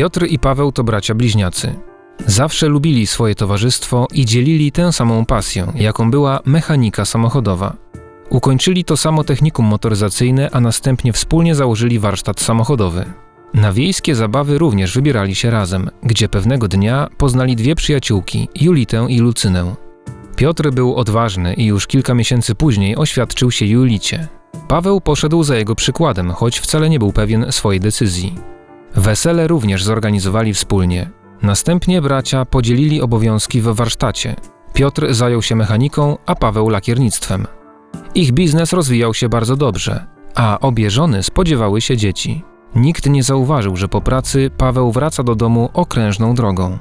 Piotr i Paweł to bracia bliźniacy. Zawsze lubili swoje towarzystwo i dzielili tę samą pasję, jaką była mechanika samochodowa. Ukończyli to samo technikum motoryzacyjne, a następnie wspólnie założyli warsztat samochodowy. Na wiejskie zabawy również wybierali się razem, gdzie pewnego dnia poznali dwie przyjaciółki, Julitę i Lucynę. Piotr był odważny i już kilka miesięcy później oświadczył się Julicie. Paweł poszedł za jego przykładem, choć wcale nie był pewien swojej decyzji. Wesele również zorganizowali wspólnie. Następnie bracia podzielili obowiązki w warsztacie. Piotr zajął się mechaniką, a Paweł lakiernictwem. Ich biznes rozwijał się bardzo dobrze, a obie żony spodziewały się dzieci. Nikt nie zauważył, że po pracy Paweł wraca do domu okrężną drogą.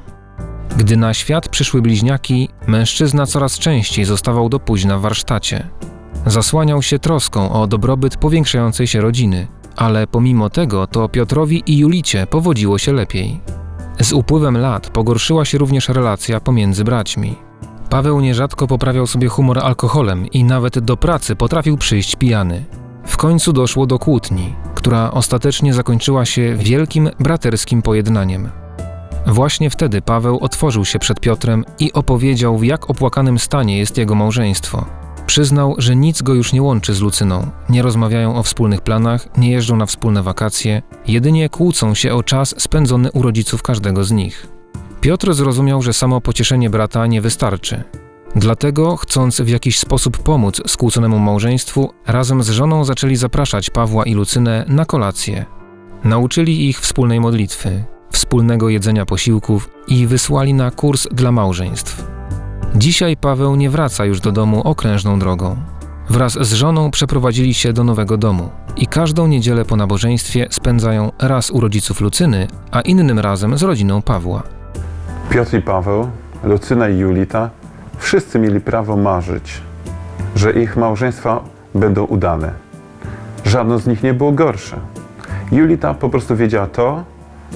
Gdy na świat przyszły bliźniaki, mężczyzna coraz częściej zostawał do późna w warsztacie. Zasłaniał się troską o dobrobyt powiększającej się rodziny, ale pomimo tego to Piotrowi i Julicie powodziło się lepiej. Z upływem lat pogorszyła się również relacja pomiędzy braćmi. Paweł nierzadko poprawiał sobie humor alkoholem i nawet do pracy potrafił przyjść pijany. W końcu doszło do kłótni, która ostatecznie zakończyła się wielkim braterskim pojednaniem. Właśnie wtedy Paweł otworzył się przed Piotrem i opowiedział, w jak opłakanym stanie jest jego małżeństwo. Przyznał, że nic go już nie łączy z Lucyną, nie rozmawiają o wspólnych planach, nie jeżdżą na wspólne wakacje, jedynie kłócą się o czas spędzony u rodziców każdego z nich. Piotr zrozumiał, że samo pocieszenie brata nie wystarczy. Dlatego, chcąc w jakiś sposób pomóc skłóconemu małżeństwu, razem z żoną zaczęli zapraszać Pawła i Lucynę na kolację. Nauczyli ich wspólnej modlitwy, wspólnego jedzenia posiłków i wysłali na kurs dla małżeństw. Dzisiaj Paweł nie wraca już do domu okrężną drogą. Wraz z żoną przeprowadzili się do nowego domu i każdą niedzielę po nabożeństwie spędzają raz u rodziców Lucyny, a innym razem z rodziną Pawła. Piotr i Paweł, Lucyna i Julita wszyscy mieli prawo marzyć, że ich małżeństwa będą udane. Żadne z nich nie było gorsze. Julita po prostu wiedziała to,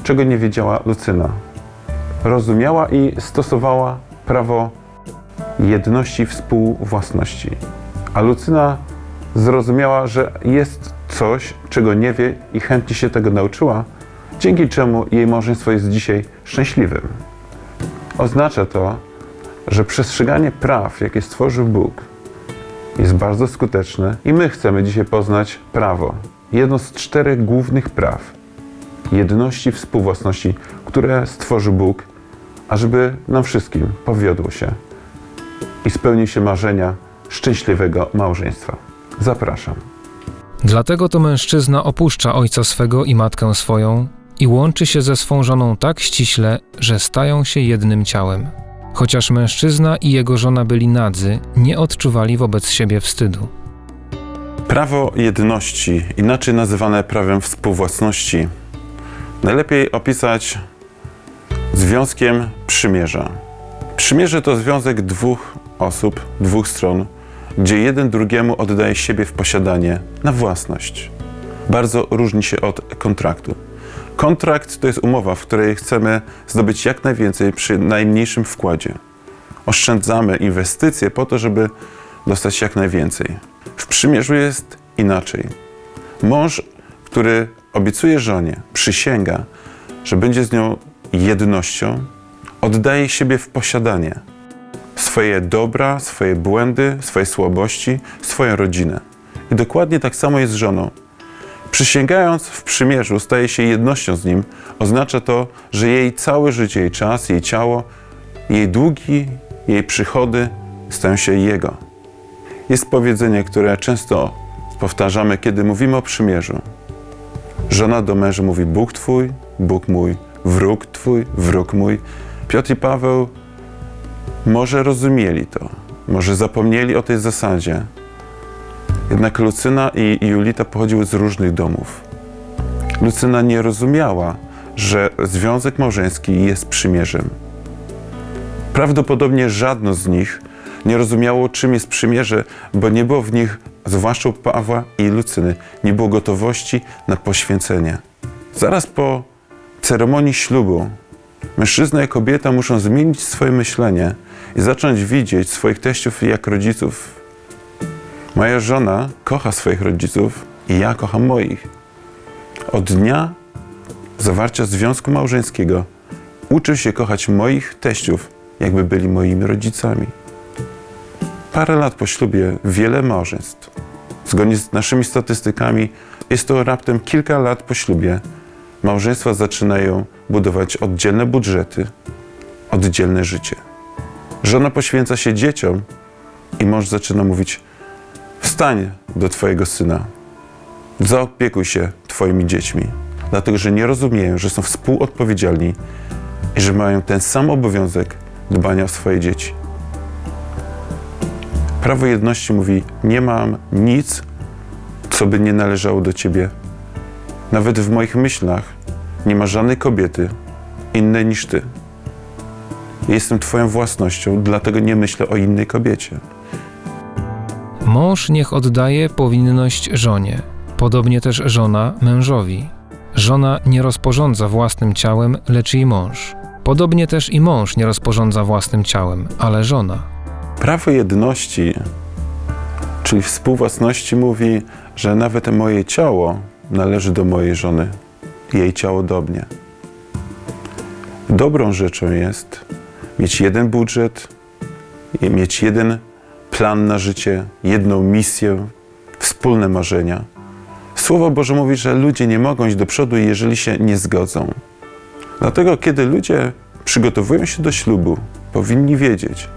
czego nie wiedziała Lucyna. Rozumiała i stosowała prawo jedności współwłasności. A Lucyna zrozumiała, że jest coś, czego nie wie i chętnie się tego nauczyła, dzięki czemu jej małżeństwo jest dzisiaj szczęśliwym. Oznacza to, że przestrzeganie praw, jakie stworzył Bóg, jest bardzo skuteczne i my chcemy dzisiaj poznać prawo. Jedno z czterech głównych praw jedności współwłasności, które stworzył Bóg, ażeby nam wszystkim powiodło się i spełnił się marzenia szczęśliwego małżeństwa. Zapraszam. Dlatego to mężczyzna opuszcza ojca swego i matkę swoją i łączy się ze swą żoną tak ściśle, że stają się jednym ciałem. Chociaż mężczyzna i jego żona byli nadzy, nie odczuwali wobec siebie wstydu. Prawo jedności, inaczej nazywane prawem współwłasności, najlepiej opisać związkiem przymierza. Przymierze to związek dwóch osób, dwóch stron, gdzie jeden drugiemu oddaje siebie w posiadanie na własność. Bardzo różni się od kontraktu. Kontrakt to jest umowa, w której chcemy zdobyć jak najwięcej przy najmniejszym wkładzie. Oszczędzamy inwestycje po to, żeby dostać jak najwięcej. W przymierzu jest inaczej. Mąż, który obiecuje żonie, przysięga, że będzie z nią jednością, oddaje siebie w posiadanie. Swoje dobra, swoje błędy, swoje słabości, swoją rodzinę. I dokładnie tak samo jest z żoną. Przysięgając w przymierzu, staje się jednością z nim, oznacza to, że jej całe życie, jej czas, jej ciało, jej długi, jej przychody stają się jego. Jest powiedzenie, które często powtarzamy, kiedy mówimy o przymierzu. Żona do męża mówi: Bóg twój, Bóg mój, wróg twój, wróg mój. Piotr i Paweł może rozumieli to, może zapomnieli o tej zasadzie. Jednak Lucyna i Julita pochodziły z różnych domów. Lucyna nie rozumiała, że związek małżeński jest przymierzem. Prawdopodobnie żadno z nich nie rozumiało, czym jest przymierze, bo nie było w nich, zwłaszcza u Pawła i Lucyny, nie było gotowości na poświęcenie. Zaraz po ceremonii ślubu mężczyzna i kobieta muszą zmienić swoje myślenie i zacząć widzieć swoich teściów jak rodziców. Moja żona kocha swoich rodziców i ja kocham moich. Od dnia, zawarcia związku małżeńskiego uczył się kochać moich teściów, jakby byli moimi rodzicami. Parę lat po ślubie wiele małżeństw. Zgodnie z naszymi statystykami jest to raptem kilka lat po ślubie. Małżeństwa zaczynają budować oddzielne budżety, oddzielne życie. Żona poświęca się dzieciom i mąż zaczyna mówić: Wstań do twojego syna, zaopiekuj się twoimi dziećmi, dlatego że nie rozumieją, że są współodpowiedzialni i że mają ten sam obowiązek dbania o swoje dzieci. Prawo jedności mówi: Nie mam nic, co by nie należało do ciebie. Nawet w moich myślach nie ma żadnej kobiety innej niż ty. Jestem twoją własnością, dlatego nie myślę o innej kobiecie. Mąż niech oddaje powinność żonie, podobnie też żona mężowi. Żona nie rozporządza własnym ciałem, lecz jej mąż. Podobnie też i mąż nie rozporządza własnym ciałem, ale żona. Prawo jedności, czyli współwłasności, mówi, że nawet moje ciało należy do mojej żony, jej ciało do mnie. Dobrą rzeczą jest mieć jeden budżet, mieć jeden plan na życie, jedną misję, wspólne marzenia. Słowo Boże mówi, że ludzie nie mogą iść do przodu, jeżeli się nie zgodzą. Dlatego, kiedy ludzie przygotowują się do ślubu, powinni wiedzieć,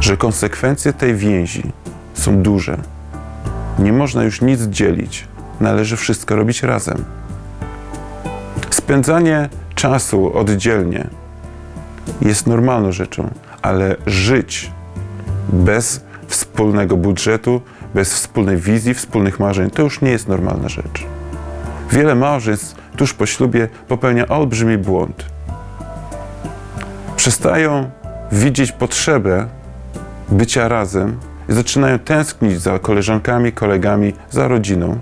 że konsekwencje tej więzi są duże. Nie można już nic dzielić, należy wszystko robić razem. Spędzanie czasu oddzielnie jest normalną rzeczą, ale żyć bez wspólnego budżetu, bez wspólnej wizji, wspólnych marzeń, to już nie jest normalna rzecz. Wiele małżeństw tuż po ślubie popełnia olbrzymi błąd. Przestają widzieć potrzebę bycia razem i zaczynają tęsknić za koleżankami, kolegami, za rodziną.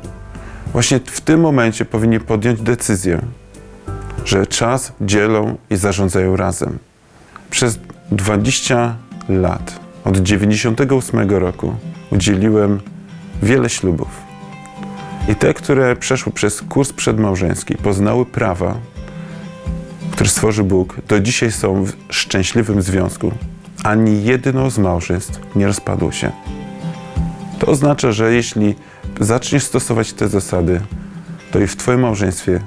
Właśnie w tym momencie powinni podjąć decyzję, że czas dzielą i zarządzają razem. Przez 20 lat, od 98 roku, udzieliłem wiele ślubów. I te, które przeszły przez kurs przedmałżeński, poznały prawa, które stworzył Bóg, do dzisiaj są w szczęśliwym związku. Ani jedno z małżeństw nie rozpadło się. To oznacza, że jeśli zaczniesz stosować te zasady, to i w Twoim małżeństwie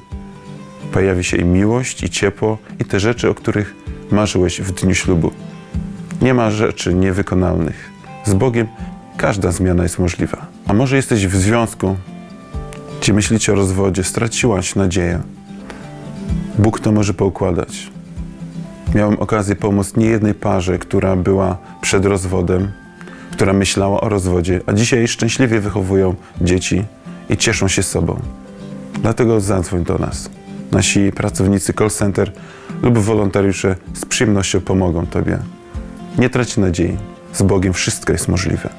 pojawi się i miłość, i ciepło, i te rzeczy, o których marzyłeś w dniu ślubu. Nie ma rzeczy niewykonalnych. Z Bogiem każda zmiana jest możliwa. A może jesteś w związku, gdzie myślicie o rozwodzie, straciłaś nadzieję. Bóg to może poukładać. Miałem okazję pomóc niejednej parze, która była przed rozwodem, która myślała o rozwodzie, a dzisiaj szczęśliwie wychowują dzieci i cieszą się sobą. Dlatego zadzwoń do nas. Nasi pracownicy call center lub wolontariusze z przyjemnością pomogą Tobie. Nie trać nadziei. Z Bogiem wszystko jest możliwe.